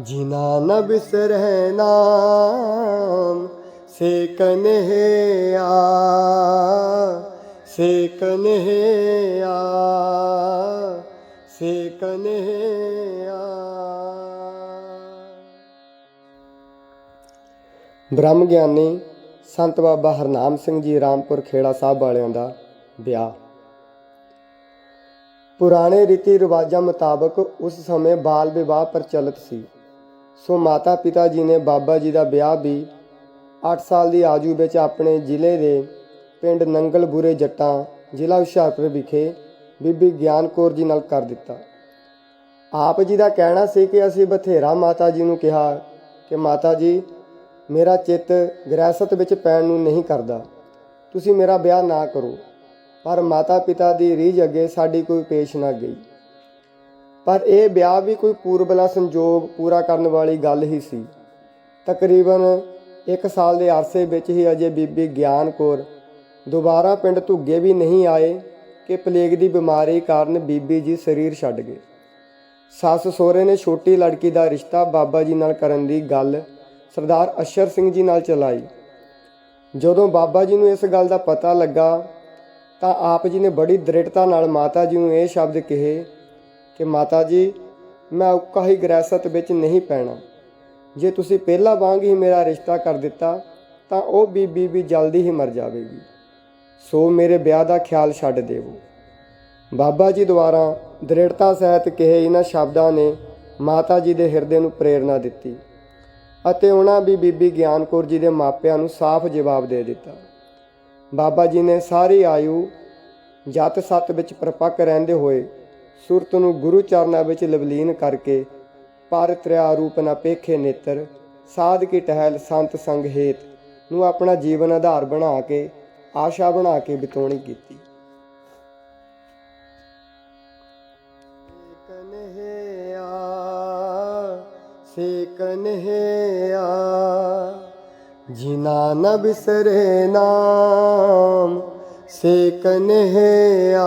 ਜਿਨਾ ਨ ਬਿਸਰੈ ਨਾਮ ਸੇ ਕਨਹਿਆ ਸੇ ਕਨਹਿਆ ਸੇ ਕਨਹਿਆ ਬ੍ਰਹਮ ਗਿਆਨੀ ਸੰਤ ਬਾਬਾ ਹਰਨਾਮ ਸਿੰਘ ਜੀ ਰਾਮਪੁਰ ਖੇੜਾ ਸਾਹਿਬ ਵਾਲਿਆਂ ਦਾ ਵਿਆਹ ਪੁਰਾਣੇ ਰੀਤੀ ਰਿਵਾਜਾਂ ਮੁਤਾਬਕ ਉਸ ਸਮੇਂ ਬਾਲ ਵਿਵਾਹ ਪ੍ਰਚਲਿਤ ਸੀ ਸੋ ਮਾਤਾ ਪਿਤਾ ਜੀ ਨੇ ਬਾਬਾ ਜੀ ਦਾ ਵਿਆਹ ਵੀ 8 ਸਾਲ ਦੀ ਆਜੂ ਵਿੱਚ ਆਪਣੇ ਜ਼ਿਲ੍ਹੇ ਦੇ ਪਿੰਡ ਨੰਗਲਬੁਰੇ ਜੱਟਾਂ, ਜ਼ਿਲ੍ਹਾ ਹੁਸ਼ਿਆਰਪੁਰ ਵਿਖੇ ਬੀਬੀ ਗਿਆਨ ਕੌਰ ਜੀ ਨਾਲ ਕਰ ਦਿੱਤਾ। ਆਪ ਜੀ ਦਾ ਕਹਿਣਾ ਸੀ ਕਿ ਅਸੀਂ ਬਥੇਰਾ ਮਾਤਾ ਜੀ ਨੂੰ ਕਿਹਾ ਕਿ ਮਾਤਾ ਜੀ, ਮੇਰਾ ਚਿੱਤ ਗ੍ਰਹਿਸਤ ਵਿੱਚ ਪੈਣ ਨੂੰ ਨਹੀਂ ਕਰਦਾ। ਤੁਸੀਂ ਮੇਰਾ ਵਿਆਹ ਨਾ ਕਰੋ। ਪਰ ਮਾਤਾ ਪਿਤਾ ਦੀ ਰੀਝ ਅੱਗੇ ਸਾਡੀ ਕੋਈ ਪੇਸ਼ ਨਾ ਗਈ। ਪਰ ਇਹ ਵਿਆਹ ਵੀ ਕੋਈ ਪੂਰਬਲਾ ਸੰਜੋਗ ਪੂਰਾ ਕਰਨ ਵਾਲੀ ਗੱਲ ਹੀ ਸੀ। ਤਕਰੀਬਨ 1 ਸਾਲ ਦੇ ਅਰਸੇ ਵਿੱਚ ਹੀ ਅਜੇ ਬੀਬੀ ਗਿਆਨ ਕੌਰ ਦੁਬਾਰਾ ਪਿੰਡ ਧੁੱਗੇ ਵੀ ਨਹੀਂ ਆਏ ਕਿ ਪਲੇਗ ਦੀ ਬਿਮਾਰੀ ਕਾਰਨ ਬੀਬੀ ਜੀ ਸਰੀਰ ਛੱਡ ਗਏ। ਸੱਸ ਸਹੁਰੇ ਨੇ ਛੋਟੀ ਲੜਕੀ ਦਾ ਰਿਸ਼ਤਾ ਬਾਬਾ ਜੀ ਨਾਲ ਕਰਨ ਦੀ ਗੱਲ ਸਰਦਾਰ ਅਸ਼ਰ ਸਿੰਘ ਜੀ ਨਾਲ ਚਲਾਈ। ਜਦੋਂ ਬਾਬਾ ਜੀ ਨੂੰ ਇਸ ਗੱਲ ਦਾ ਪਤਾ ਲੱਗਾ ਤਾਂ ਆਪ ਜੀ ਨੇ ਬੜੀ ਦ੍ਰਿੜਤਾ ਨਾਲ ਮਾਤਾ ਜੀ ਨੂੰ ਇਹ ਸ਼ਬਦ ਕਹੇ ਕਿ ਮਾਤਾ ਜੀ, ਮੈਂ ਉੱਕਾ ਹੀ ਗ੍ਰਹਿਸਤ ਵਿੱਚ ਨਹੀਂ ਪੈਣਾ। ਜੇ ਤੁਸੀਂ ਪਹਿਲਾਂ ਵਾਂਗ ਹੀ ਮੇਰਾ ਰਿਸ਼ਤਾ ਕਰ ਦਿੱਤਾ, ਤਾਂ ਉਹ ਬੀਬੀ ਵੀ ਜਲਦੀ ਹੀ ਮਰ ਜਾਵੇਗੀ। ਸੋ ਮੇਰੇ ਵਿਆਹ ਦਾ ਖਿਆਲ ਛੱਡ ਦੇਵੋ। ਬਾਬਾ ਜੀ ਦੁਆਰਾ ਦ੍ਰਿੜਤਾ ਸਹਿਤ ਕਹੇ ਇਹਨਾਂ ਸ਼ਬਦਾਂ ਨੇ ਮਾਤਾ ਜੀ ਦੇ ਹਿਰਦੇ ਨੂੰ ਪ੍ਰੇਰਣਾ ਦਿੱਤੀ ਅਤੇ ਉਹਨਾਂ ਵੀ ਬੀਬੀ ਗਿਆਨ ਕੌਰ ਜੀ ਦੇ ਮਾਪਿਆਂ ਨੂੰ ਸਾਫ਼ ਜਵਾਬ ਦੇ ਦਿੱਤਾ। ਬਾਬਾ ਜੀ ਨੇ ਸਾਰੀ ਆਯੂ ਜਤ ਸਤ ਵਿੱਚ ਪਰਪੱਕ ਰਹਿੰਦੇ ਹੋਏ ਸੁਰਤ ਨੂੰ ਗੁਰੂ ਚਰਨਾਂ ਵਿੱਚ ਲਵਲੀਨ ਕਰਕੇ ਪਰ ਤ੍ਰਿਆ ਰੂਪ ਨਾ ਪੇਖੇ ਨੇਤਰ, ਸਾਧ ਕੀ ਟਹਿਲ ਸੰਤ ਸੰਗ ਹੇਤ ਨੂੰ ਆਪਣਾ ਜੀਵਨ ਆਧਾਰ ਬਣਾ ਕੇ, ਆਸ਼ਾ ਬਣਾ ਕੇ ਬਿਤੋਣੀ ਕੀਤੀ। ਕਨਹਿਆ ਸੇ ਕਨਹਿਆ ਜਿਨਾ ਨ ਬਿਸਰੇ ਨਾਮ ਸੇ ਕਨਹਿਆ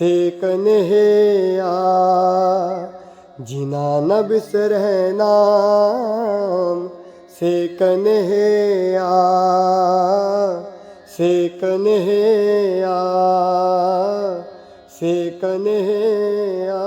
ਸੇਕ ਕਨਹਿਆ ਜਿਨਾ ਨ ਬਿਸਰੇ ਨਾਮ ਸੇ ਕਨਹਿਆ ਸੇ ਕਨਹਿਆ ਸੇ ਕਨਹਿਆ